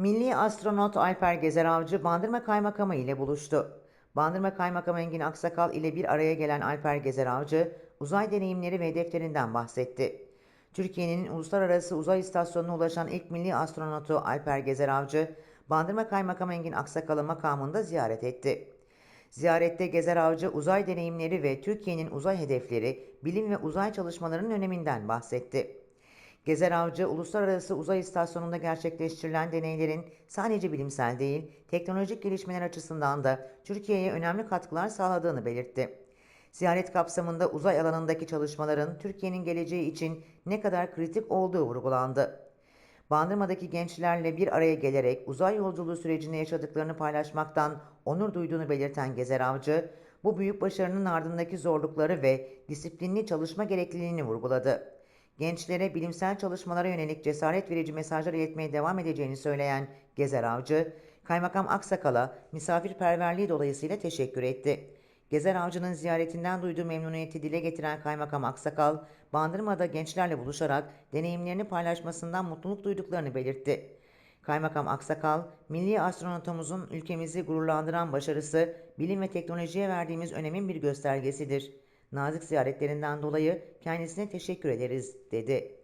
Milli astronot Alper Gezer Avcı Bandırma Kaymakamı ile buluştu. Bandırma Kaymakamı Engin Aksakal ile bir araya gelen Alper Gezer Avcı, uzay deneyimleri ve hedeflerinden bahsetti. Türkiye'nin uluslararası uzay istasyonuna ulaşan ilk milli astronotu Alper Gezer Avcı, Bandırma Kaymakamı Engin Aksakal'ı makamında ziyaret etti. Ziyarette Gezer Avcı uzay deneyimleri ve Türkiye'nin uzay hedefleri, bilim ve uzay çalışmalarının öneminden bahsetti. Gezer Avcı, Uluslararası Uzay İstasyonu'nda gerçekleştirilen deneylerin sadece bilimsel değil, teknolojik gelişmeler açısından da Türkiye'ye önemli katkılar sağladığını belirtti. Ziyaret kapsamında uzay alanındaki çalışmaların Türkiye'nin geleceği için ne kadar kritik olduğu vurgulandı. Bandırma'daki gençlerle bir araya gelerek uzay yolculuğu sürecinde yaşadıklarını paylaşmaktan onur duyduğunu belirten Gezer Avcı, bu büyük başarının ardındaki zorlukları ve disiplinli çalışma gerekliliğini vurguladı. Gençlere bilimsel çalışmalara yönelik cesaret verici mesajlar iletmeye devam edeceğini söyleyen Gezer Avcı, Kaymakam Aksakal'a misafirperverliği dolayısıyla teşekkür etti. Gezer Avcı'nın ziyaretinden duyduğu memnuniyeti dile getiren Kaymakam Aksakal, Bandırma'da gençlerle buluşarak deneyimlerini paylaşmasından mutluluk duyduklarını belirtti. Kaymakam Aksakal, milli astronotumuzun ülkemizi gururlandıran başarısı, bilim ve teknolojiye verdiğimiz önemin bir göstergesidir. Nazik ziyaretlerinden dolayı kendisine teşekkür ederiz, dedi.